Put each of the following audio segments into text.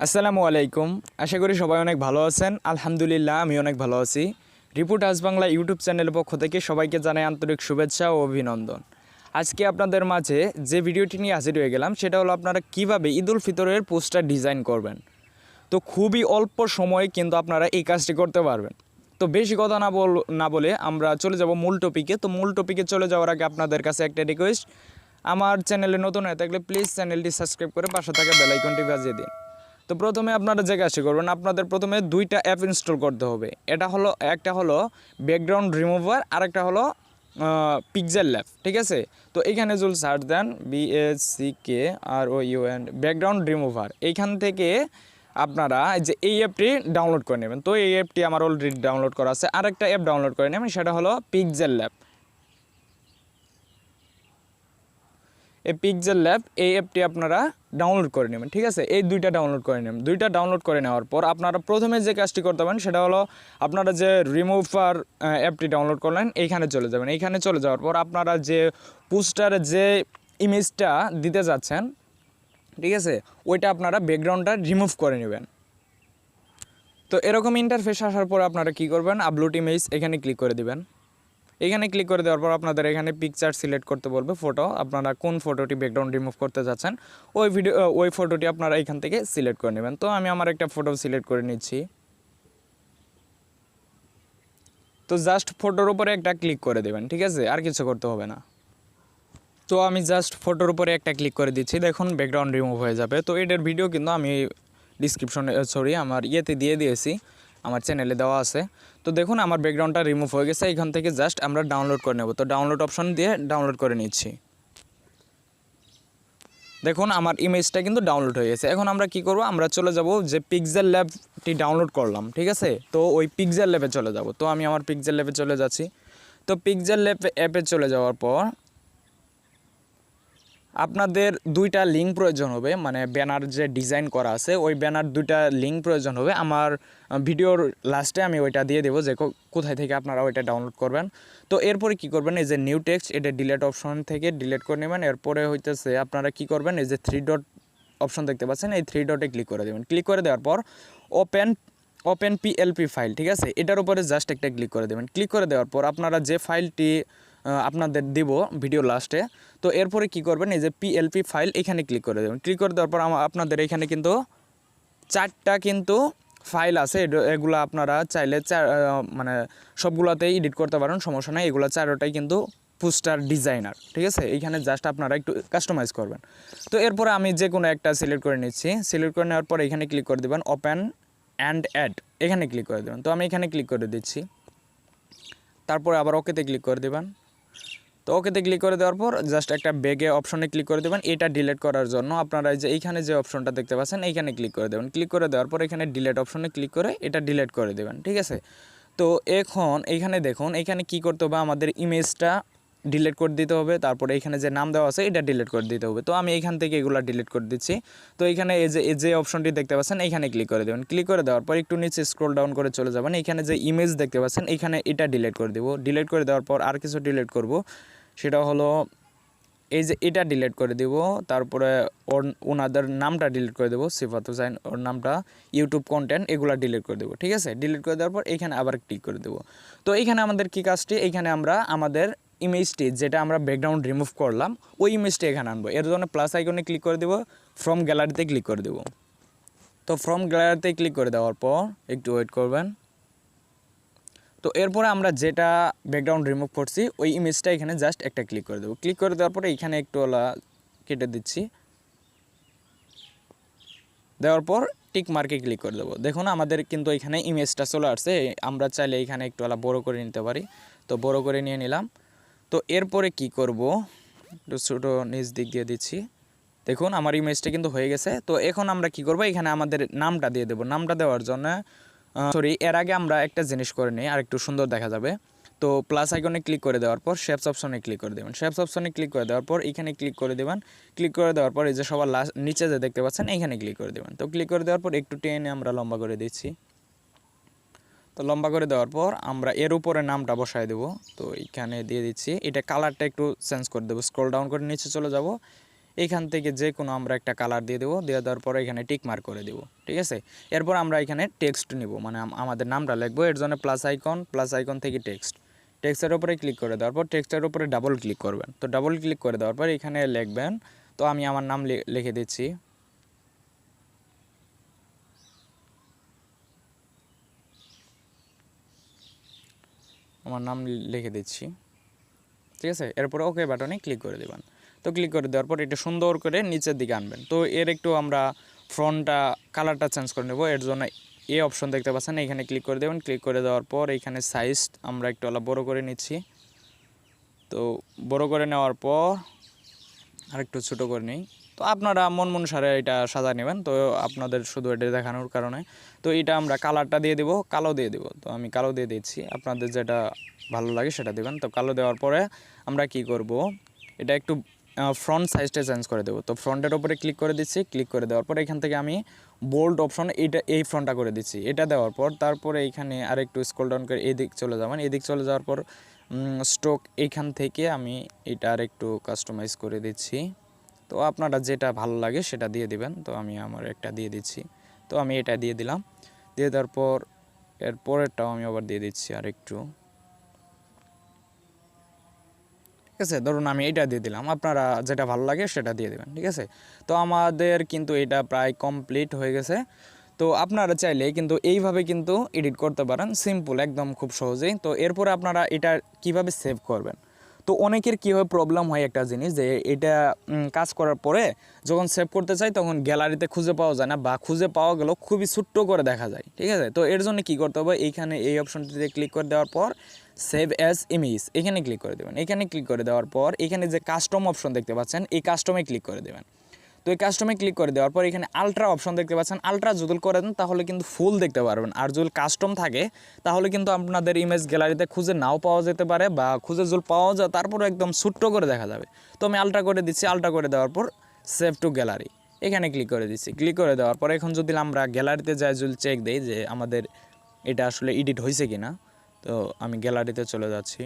আসসালামু আলাইকুম। আশা করি সবাই অনেক ভালো আছেন। আলহামদুলিল্লাহ আমি অনেক ভালো আছি। রিপোর্ট আজ বাংলা ইউটিউব চ্যানেলের পক্ষ থেকে সবাইকে জানাই আন্তরিক শুভেচ্ছা ও অভিনন্দন। আজকে আপনাদের মাঝে যে ভিডিওটি নিয়ে হাজির হয়ে গেলাম, সেটা হলো আপনারা কীভাবে ঈদ উল ফিতরের পোস্টার ডিজাইন করবেন। তো খুবই অল্প সময়ে কিন্তু আপনারা এই কাজটি করতে পারবেন। তো বেশি কথা না বল, না বলে আমরা চলে যাব মূল টপিকে তো মূল টপিকে চলে যাওয়ার আগে আপনাদের কাছে একটা রিকোয়েস্ট আমার চ্যানেলে নতুন হয়ে থাকলে প্লিজ চ্যানেলটি সাবস্ক্রাইব করে পাশে থাকা বেলাইকনটি বাজিয়ে দিন। তো প্রথমে আপনারা যে কাজটি করবেন, আপনাদের প্রথমে দুইটা অ্যাপ ইনস্টল করতে হবে। এটা হলো, একটা হলো ব্যাকগ্রাউন্ড রিমুভার আর একটা হলো পিকজেল ল্যাব ঠিক আছে? তো এইখানে যদি সার্চ দেন বিএসসি কে আর ও ইউএন ব্যাকগ্রাউন্ড রিমুভার এইখান থেকে আপনারা যে এই অ্যাপটি ডাউনলোড করে নেবেন। তো এই অ্যাপটি আমার অলরেডি ডাউনলোড করা আছে। আরেকটা অ্যাপ ডাউনলোড করে নেবেন, সেটা হলো পিকজেল ল্যাব এই পিকজেল ল্যাব এই অ্যাপটি আপনারা ডাউনলোড করে নেবেন, ঠিক আছে? এই দুইটা ডাউনলোড করে নেবেন। দুইটা ডাউনলোড করে নেওয়ার পর আপনারা প্রথমে যে কাজটি করতে পারেন সেটা হলো আপনারা যে রিমুভার অ্যাপটি ডাউনলোড করলেন, এইখানে চলে যাবেন। এইখানে চলে যাওয়ার পর আপনারা যে পোস্টারে যে ইমেজটা দিতে যাচ্ছেন, ঠিক আছে? ওইটা আপনারা ব্যাকগ্রাউন্ডটা রিমুভ করে নেবেন। তো এরকম ইন্টারফেস আসার পর আপনারা কি করবেন? আপলোড ইমেজ এখানে ক্লিক করে দিবেন। এখানে ক্লিক করে দেওয়ার পর আপনাদের এখানে পিকচার সিলেক্ট করতে বলবে ফটো আপনারা কোন ফটোটি ব্যাকগ্রাউন্ড রিমুভ করতে যাচ্ছেন, ওই ভিডিও ওই ফটোটি আপনারা এখান থেকে সিলেক্ট করে নেবেন। তো আমি আমার একটা ফটো সিলেক্ট করে নিচ্ছি। তো জাস্ট ফটোর উপরে একটা ক্লিক করে দেবেন, ঠিক আছে? আর কিছু করতে হবে না। তো আমি জাস্ট ফটোর উপরে একটা ক্লিক করে দিচ্ছি, দেখুন ব্যাকগ্রাউন্ড রিমুভ হয়ে যাবে। তো এটার ভিডিও কিন্তু আমি ডিসক্রিপশনে সরি আমার ইয়েতে দিয়ে দিয়েছি। আমার চ্যানেলে দেওয়া আছে। তো দেখুন, আমার ব্যাকগ্রাউন্ডটা রিমুভ হয়ে গেছে। এখান থেকে জাস্ট আমরা ডাউনলোড করে নেব। তো ডাউনলোড অপশন দিয়ে ডাউনলোড করে নিচ্ছি। দেখুন, আমার ইমেজটা কিন্তু ডাউনলোড হয়ে গেছে। এখন আমরা কি করব? আমরা চলে যাব যে পিকজেল ল্যাবটি ডাউনলোড করলাম, ঠিক আছে? তো ওই পিকজেল ল্যাবে চলে যাব। তো আমি আমার পিকজেল ল্যাবে চলে যাচ্ছি। তো পিকজেল ল্যাব অ্যাপে চলে যাওয়ার পর আপনাদের দুইটা লিঙ্ক প্রয়োজন হবে মানে ব্যানার যে ডিজাইন করা আছে, ওই ব্যানার দুইটা লিঙ্ক প্রয়োজন হবে। আমার ভিডিওর লাস্টে আমি ওইটা দিয়ে দেবো, যে কোথায় থেকে আপনারা ওইটা ডাউনলোড করবেন। তো এরপরে কি করবেন, এই যে নিউ টেক্সট এটা ডিলেট অপশন থেকে ডিলেট করে নেবেন। এরপরে হইতেছে আপনারা কি করবেন, এই যে থ্রি ডট অপশন দেখতে পাচ্ছেন, এই থ্রি ডটে ক্লিক করে দেবেন। ক্লিক করে দেওয়ার পর ওপেন ওপেন পিএলপি ফাইল ঠিক আছে? এটার উপরে জাস্ট একটা ক্লিক করে দেবেন। ক্লিক করে দেওয়ার পর আপনারা যে ফাইলটি আপনাদের দিব ভিডিও লাস্টে তো এরপরে কি করবেন, এই যে পিএলপি ফাইল এখানে ক্লিক করে দেবেন। ক্লিক করে দেওয়ার পর আপনাদের এখানে কিন্তু চারটা কিন্তু ফাইল আছে। এগুলো আপনারা চাইলে চার মানে সবগুলোতেই এডিট করতে পারেন, সমস্যা নেই। এগুলো চারোটাই কিন্তু পোস্টার ডিজাইনার ঠিক আছে? এইখানে জাস্ট আপনারা একটু কাস্টমাইজ করবেন। তো এরপরে আমি যে কোনো একটা সিলেক্ট করে নিচ্ছি। সিলেক্ট করে নেওয়ার পর এখানে ক্লিক করে দেবেন ওপেন অ্যান্ড অ্যাড এখানে ক্লিক করে দেবেন। তো আমি এখানে ক্লিক করে দিচ্ছি। তারপরে আবার ওকেতে ক্লিক করে দেবেন। তো ওকেতে ক্লিক করে দেওয়ার পর জাস্ট একটা বেগে অপশনে ক্লিক করে দেবেন। এটা ডিলেট করার জন্য আপনারা যে এইখানে যে অপশনটা দেখতে পাচ্ছেন, এইখানে ক্লিক করে দেবেন। ক্লিক করে দেওয়ার পর এখানে ডিলেট অপশনে ক্লিক করে এটা ডিলেট করে দেবেন, ঠিক আছে? তো এখন এইখানে দেখুন, এখানে কি করতে হবে? আমাদের ইমেজটা ডিলিট করে দিতে হবে। তারপরে এখানে যে নাম দেওয়া আছে, এটা ডিলিট করে দিতে হবে। তো আমি এখান থেকে এগুলো ডিলিট করে দিচ্ছি। তো এখানে এই যে এই যে অপশনটি দেখতে পাচ্ছেন এইখানে ক্লিক করে দেবেন। ক্লিক করে দেওয়ার পর একটু নিচে স্ক্রল ডাউন করে চলে যাবেন। এখানে যে ইমেজ দেখতে পাচ্ছেন, এখানে এটা ডিলিট করে দেবো। ডিলিট করে দেওয়ার পর আর কিছু ডিলিট করব। সেটা হলো, এই যে এটা ডিলিট করে দিব। তারপরে ওর, ওনাদের নামটা ডিলিট করে দেবো। সিফাত হুসাইন ওর নামটা ইউটিউব কন্টেন্ট এগুলো ডিলিট করে দেবো। ঠিক আছে? ডিলিট করে দেওয়ার পর এখানে আবার ক্লিক করে দেবো। তো এইখানে আমাদের কি কাজটি? এইখানে আমরা আমাদের ইমেজটি যেটা আমরা ব্যাকগ্রাউন্ড রিমুভ করলাম, ওই ইমেজটি এখানে আনব। এর জন্য প্লাস আইকনে ক্লিক করে দেবো ফ্রম গ্যালারিতে ক্লিক করে দেবো। তো ফ্রম গ্যালারিতে ক্লিক করে দেওয়ার পর, একটু ওয়েট করবেন। তো এরপরে আমরা যেটা ব্যাকগ্রাউন্ড রিমুভ করছি, ওই ইমেজটা এখানে জাস্ট একটা ক্লিক করে দেবো। ক্লিক করে দেওয়ার পরে এখানে একটু ওলা কেটে দিচ্ছি। দেওয়ার পর টিক মার্কে ক্লিক করে দেবো। দেখুন, আমাদের কিন্তু এখানে ইমেজটা চলে আসছে। আমরা চাইলে এখানে একটু ওলা বড় করে নিতে পারি। তো বড়ো করে নিয়ে নিলাম। তো এরপরে কি করব? একটু ছোটো নিচ দিক দিয়ে দিচ্ছি। দেখুন, আমার ইমেজটা কিন্তু হয়ে গেছে। তো এখন আমরা কি করব? এখানে আমাদের নামটা দিয়ে দেবো। নামটা দেওয়ার জন্য সরি এর আগে আমরা একটা জিনিস করে নিই, আর একটু সুন্দর দেখা যাবে। তো প্লাস আইকনে ক্লিক করে দেওয়ার পর শেপস অপশনে ক্লিক করে দেবেন। শেপস অপশনে ক্লিক করে দেওয়ার পর, এখানে ক্লিক করে দেবেন। ক্লিক করে দেওয়ার পর, এই যে সবার লাস্ট নিচে যে দেখতে পাচ্ছেন, এখানে ক্লিক করে দেবেন। তো ক্লিক করে দেওয়ার পর, একটু টেনে আমরা লম্বা করে দিচ্ছি। তো লম্বা করে দেওয়ার পর আমরা এর উপরে নামটা বসায় দেবো। তো এখানে দিয়ে দিচ্ছি। এটা কালারটা একটু চেঞ্জ করে দেবো। স্ক্রল ডাউন করে নিচে চলে যাব। এখান থেকে যে কোনো আমরা একটা কালার দিয়ে দেবো। দিয়ে দেওয়ার পরে এখানে টিক মার্ক করে দেবো। ঠিক আছে? এরপর আমরা এখানে টেক্সট নিব। মানে আমাদের নামটা লিখব। এর জন্য প্লাস আইকন প্লাস আইকন থেকে টেক্সট টেক্সটের উপরে ক্লিক করে দেওয়ার পর টেক্সটের উপরে ডাবল ক্লিক করবেন। তো ডাবল ক্লিক করে দেওয়ার পর এখানে লিখবেন, তো আমি আমার নাম লিখে দিচ্ছি। আমার নাম লিখে দিচ্ছি। ঠিক আছে? এরপরে ওকে বাটনে ক্লিক করে দেবেন। তো ক্লিক করে দেওয়ার পর এটা সুন্দর করে নিচের দিকে আনবেন। তো এর একটু আমরা ফ্রন্টটা কালারটা চেঞ্জ করে নেব। এর জন্য এ অপশন দেখতে পাচ্ছেন। এখানে ক্লিক করে দেবেন। ক্লিক করে দেওয়ার পর এখানে সাইজ আমরা একটু আলা বড় করে নিচ্ছি। তো বড় করে নেওয়ার পর আরেকটু ছোট করে নিই। তো আপনারা মন মন সারে এটা সাজা নেবেন। তো আপনাদের শুধু এটা দেখানোর কারণে। তো এটা আমরা কালারটা দিয়ে দেবো, কালো দিয়ে দেবো। তো আমি কালো দিয়ে দিচ্ছি। আপনাদের যেটা ভালো লাগে সেটা দেবেন। তো কালো দেওয়ার পরে আমরা কি করব, এটা একটু ফ্রন্ট সাইজটা চেঞ্জ করে দেবো। তো ফ্রন্টের ওপরে ক্লিক করে দিচ্ছি। ক্লিক করে দেওয়ার পর এখান থেকে আমি বোল্ড অপশন এইটা, এই ফ্রন্টটা করে দিচ্ছি। এটা দেওয়ার পর তারপরে এইখানে আরেকটু স্ক্রল ডাউন করে এদিক চলে যাবেন। এদিক চলে যাওয়ার পর স্ট্রোক এইখান থেকে আমি এটা আর একটু কাস্টমাইজ করে দিচ্ছি। তো আপনারা যেটা ভালো লাগে সেটা দিয়ে দিবেন। তো আমি আমার একটা দিয়ে দিচ্ছি। তো আমি এটা দিয়ে দিলাম। দিয়ে দেওয়ার পর, এর পরেরটাও আমি আবার দিয়ে দিচ্ছি আর একটু ঠিক আছে? ধরুন আমি এটা দিয়ে দিলাম। আপনারা যেটা ভালো লাগে সেটা দিয়ে দেবেন। ঠিক আছে? তো আমাদের কিন্তু এটা প্রায় কমপ্লিট হয়ে গেছে। তো আপনারা চাইলে কিন্তু এইভাবে কিন্তু এডিট করতে পারেন। সিম্পল, একদম খুব সহজেই। তো এরপরে আপনারা এটা কীভাবে সেভ করবেন? তো অনেকের কী হয় প্রবলেম হয় একটা জিনিস যে এটা কাজ করার পরে যখন সেভ করতে চাই তখন গ্যালারিতে খুঁজে পাওয়া যায় না বা খুঁজে পাওয়া গেলেও খুবই ছোট্ট করে দেখা যায়, ঠিক আছে? তো এর জন্য কী করতে হবে, এইখানে এই অপশনটিতে ক্লিক করে দেওয়ার পর সেভ অ্যাজ ইমেজ এখানে ক্লিক করে দেবেন। এখানে ক্লিক করে দেওয়ার পর এখানে যে কাস্টম অপশন দেখতে পাচ্ছেন, এই কাস্টমে ক্লিক করে দেবেন। তো এই কাস্টমে ক্লিক করে দেওয়ার পর এখানে আলট্রা অপশন দেখতে পাচ্ছেন। আলট্রা যদি করে দেন, তাহলে কিন্তু ফুল দেখতে পারবেন। আর যদি কাস্টম থাকে, তাহলে কিন্তু আপনাদের ইমেজ গ্যালারিতে খুঁজে নাও পাওয়া যেতে পারে বা খুঁজে যদি পাওয়া যায় তারপরে একদম ছোট্ট করে দেখা যাবে। তো আমি আলট্রা করে দিচ্ছি। আলট্রা করে দেওয়ার পর সেভ টু গ্যালারি এখানে ক্লিক করে দিচ্ছি। ক্লিক করে দেওয়ার পর এখন যদি আমরা গ্যালারিতে যাই, যদি চেক দিই যে আমাদের এটা আসলে এডিট হয়েছে কি না তো আমি গ্যালারিতে চলে যাচ্ছি।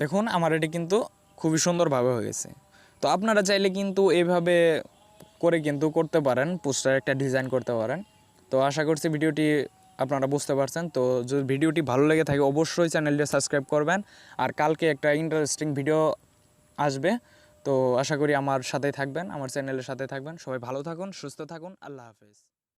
দেখুন, আমার এটা কিন্তু খুবই সুন্দরভাবে হয়ে গেছে। তো আপনারা চাইলে কিন্তু এইভাবে করে কিন্তু করতে পারেন, পোস্টার একটা ডিজাইন করতে পারেন। তো আশা করছি ভিডিওটি আপনারা বুঝতে পারছেন। তো যদি ভিডিওটি ভালো লেগে থাকে, অবশ্যই চ্যানেলটি সাবস্ক্রাইব করবেন। আর কালকে একটা ইন্টারেস্টিং ভিডিও আসবে। তো আশা করি আমার সাথেই থাকবেন, আমার চ্যানেলের সাথে থাকবেন। সবাই ভালো থাকুন, সুস্থ থাকুন। আল্লাহ হাফেজ।